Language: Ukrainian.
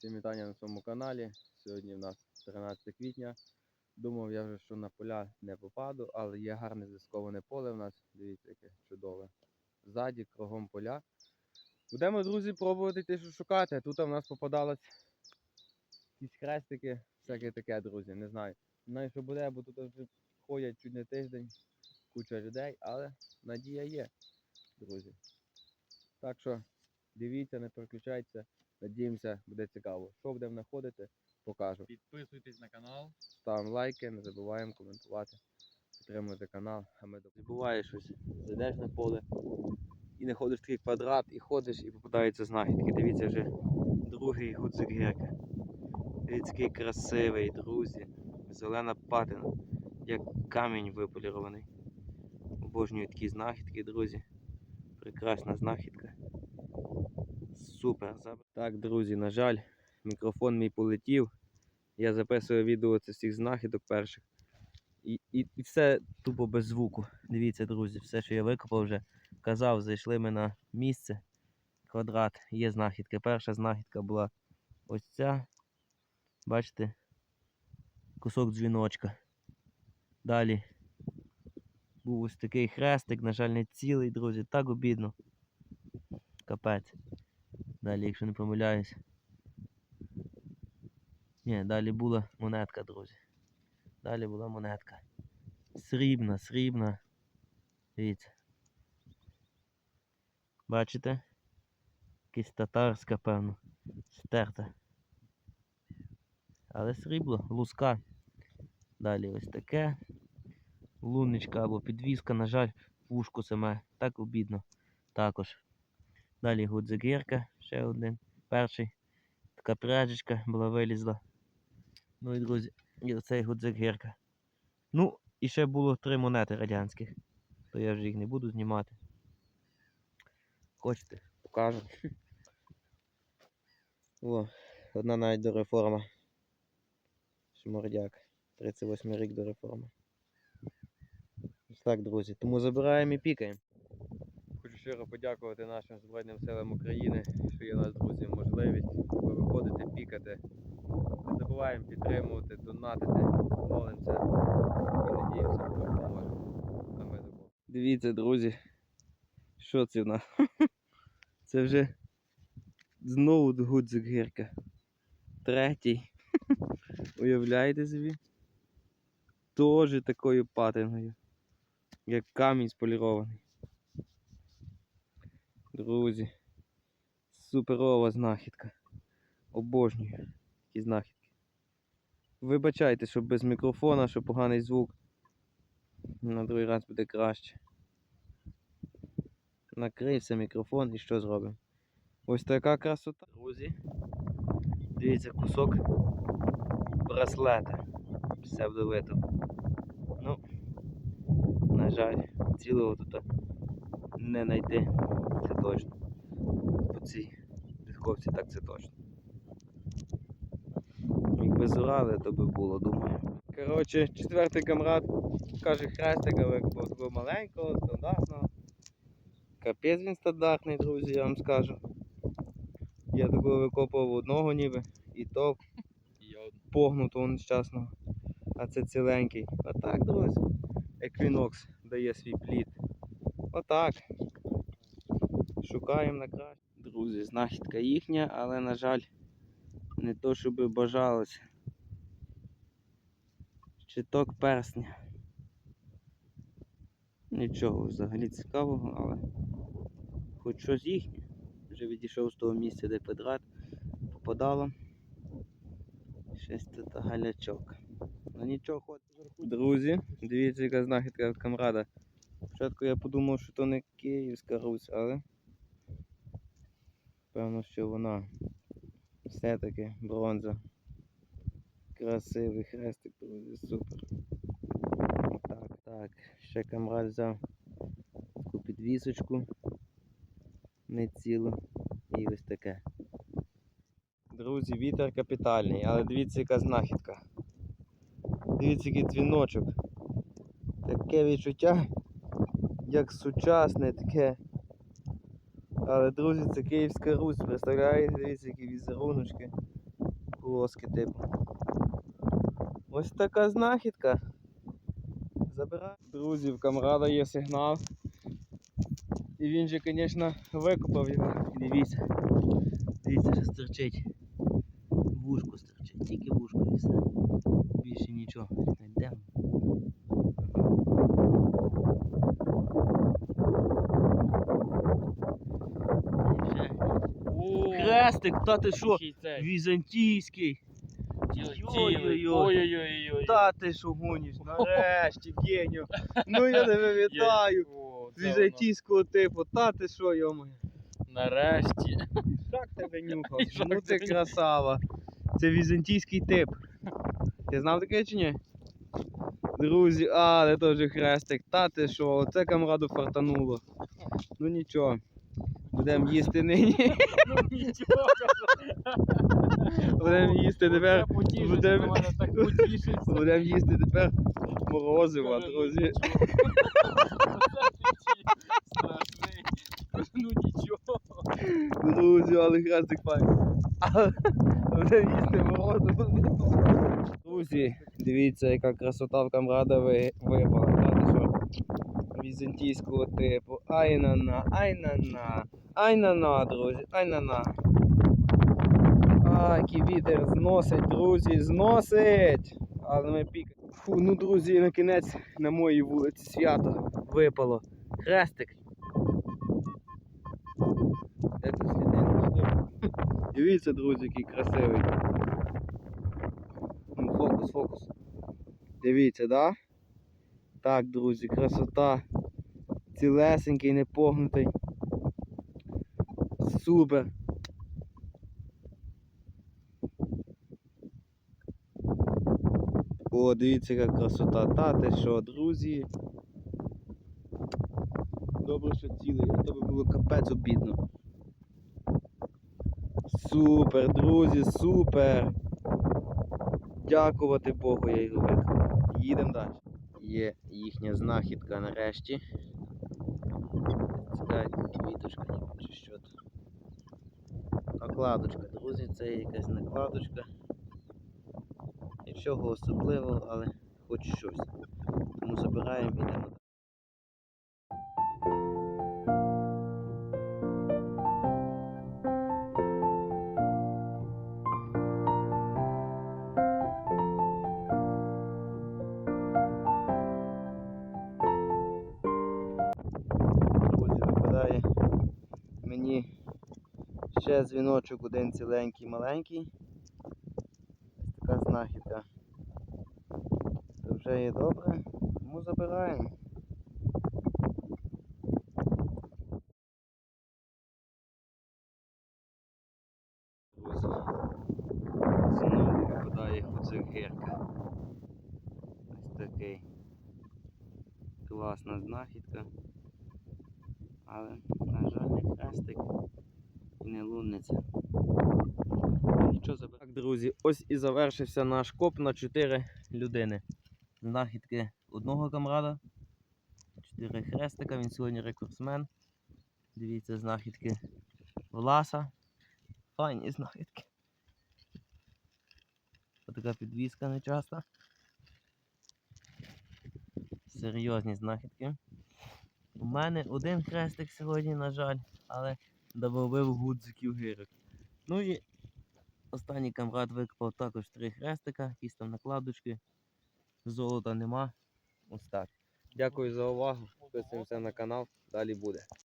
Всім вітання на своєму каналі. Сьогодні в нас 13 квітня. Думав я вже, що на поля не попаду, але є гарне зв'язковане поле в нас. Дивіться, яке чудове. Ззаді, кругом поля. Будемо, друзі, пробувати йти що шукати. Тут в нас попадалось якісь хрестики, всяке таке, друзі. Не знаю. Не знаю, що буде, бо тут вже ходять чуть не тиждень, куча людей, але надія є, друзі. Так що дивіться, не переключайтеся. Надіємося, буде цікаво. Що будемо знаходити, покажу. Підписуйтесь на канал. Ставимо лайки, не забуваємо коментувати, підтримуйте канал, а ми до Буває щось. Зайдеш на поле і знаходиш такий квадрат, і ходиш, і попадаються знахідки. Дивіться вже другий гудзик гірки. Дивіться, який красивий, друзі. Зелена патина, як камінь виполірований. Обожнюю такі знахідки, друзі. Прекрасна знахідка. Супер. Так, друзі, на жаль, мікрофон мій полетів. Я записую відео це всіх знахідок перших. І, і, і все тупо без звуку. Дивіться, друзі, все, що я викопав вже казав, зайшли ми на місце. Квадрат, є знахідки. Перша знахідка була ось ця. Бачите? Кусок дзвіночка. Далі був ось такий хрестик, на жаль, не цілий, друзі. Так обідно. Капець. Далі, якщо не помиляюсь. Ні, далі була монетка, друзі. Далі була монетка. Срібна, срібна. Дивіться. Бачите? Якась татарська, певно. Стерта. Але срібло, луска. Далі ось таке. Лунечка або підвіска, на жаль, вушко саме. Так обідно. Також. Далі гудзигірка, ще один. Перший. Така пряжечка була вилізла. Ну і друзі, і оцей гудзик гірка. Ну, і ще було три монети радянських. То я вже їх не буду знімати. Хочете, покажу. О, одна навіть до реформа. Шмордяк. 38 рік до реформи. Ось так, друзі. Тому забираємо і пікаємо. Щиро подякувати нашим Збройним силам України, що є у нас, друзі, можливість виходити, пікати. Не забуваємо підтримувати, донатити, молимося і надіємося, Бог допоможе. Дивіться, друзі, що це в нас? Це вже знову гудзик гірка. Третій. Уявляєте собі? Тоже такою патиною. Як камінь сполірований. Друзі. Суперова знахідка. Обожнюю такі знахідки. Вибачайте, що без мікрофона, що поганий звук. На другий раз буде краще. Накрився мікрофон і що зробимо? Ось така красота. Друзі. Дивіться, кусок браслета псевдовитого. Ну, на жаль, цілого тут не знайти. Точно. По цій підковці так це точно. Якби зорали, то би було, думаю. Коротше, четвертий камрад каже хрестика викопав такого маленького, стандартного. Капець він стандартний, друзі, я вам скажу. Я такого викопав одного ніби, і то погнутого нещасного. А це ціленький. Отак, друзі. Еквінокс дає свій плід. Отак. Шукаємо на краще. Друзі, знахідка їхня, але, на жаль, не то, щоб бажалося. Щиток персня. Нічого взагалі цікавого, але хоч щось їхнє. Вже відійшов з того місця, де квадрат попадало. Щось тут галячок. Ну нічого ходить. Друзі, дивіться, яка знахідка камрада. Спочатку я подумав, що то не Київська Русь, але певно, що вона все-таки бронза. Красивий хрестик, друзі, супер. Так, так, ще камрад взяв таку підвісочку. Не цілу. І ось таке. Друзі, вітер капітальний, але дивіться, яка знахідка. Дивіться, який дзвіночок. Таке відчуття, як сучасне таке. Але, друзі, це Київська Русь, представляєте, дивіться, які візеруночки. полоски типу. Ось така знахідка. Забирай. Друзі, в камрада є сигнал. І він же, звісно, викопав його. Дивіться. Дивіться, що стерчить. Вушко стерчить, тільки вушко і все. Більше нічого. Йдемо. Хрестик, та ти що? Візантійський. Ой-ой-ой. Ой-ой-ой. Та ти що гониш? Нарешті, Геню. Ну я тебе вітаю. Візантійського типу, та ти що, йомаю. Нарешті. Шак тебе нюхав. Ну ти тебе красава. Це візантійський тип. Ти знав таке чи ні? Друзі, але теж хрестик. Та ти що, оце камраду фартануло. Ну нічого. Будемо їсти нині. Ну. Будемо їсти тепер. Потішиться, будем-. Будемо їсти тепер морозиво, друзі. Страшний. Ну нічого. Друзі, але хрестик файний. Будемо їсти морозиво. Друзі, дивіться, яка красота в камрада випала. Візантійського типу. Ай на на, ай на на. Ай на на, друзі, ай на на. А, який вітер зносить, друзі, зносить. Але ми пік. Фу, ну, друзі, на кінець на моїй вулиці свято випало. Хрестик. Де тут сліди? Дивіться, друзі, який красивий. Ну, фокус, фокус. Дивіться, да? Так, друзі, красота. Цілесенький, не погнутий. Супер. О, дивіться, яка красота. Та ти що, друзі. Добре, що цілий, а то би було капець обідно. Супер, друзі, супер. Дякувати Богу, я його виконав. Їдемо далі. Є їхня знахідка нарешті. Цікаві квіточка, чи що тут. Накладочка, друзі, це якась накладочка. Нічого особливого, але хоч щось. Тому забираємо і йдемо. Ще дзвіночок один ціленький маленький. Ось така знахідка. Це вже є добре, тому забираємо. Друзі, знову випадає гірка. Ось такий класна знахідка. Але, на жаль, не хрестик і не лунниця. Нічого забирати. Так, друзі, ось і завершився наш коп на 4 людини. Знахідки одного камрада. 4 хрестика, він сьогодні рекордсмен. Дивіться, знахідки Власа. Файні знахідки. Така підвіска нечаста. Серйозні знахідки. У мене один хрестик сьогодні, на жаль, але добавив гудзиків гирок. Ну і останній камрад викопав також три хрестика, якісь там накладочки. Золота нема. Ось так. Дякую за увагу. Підписуємося на канал. Далі буде.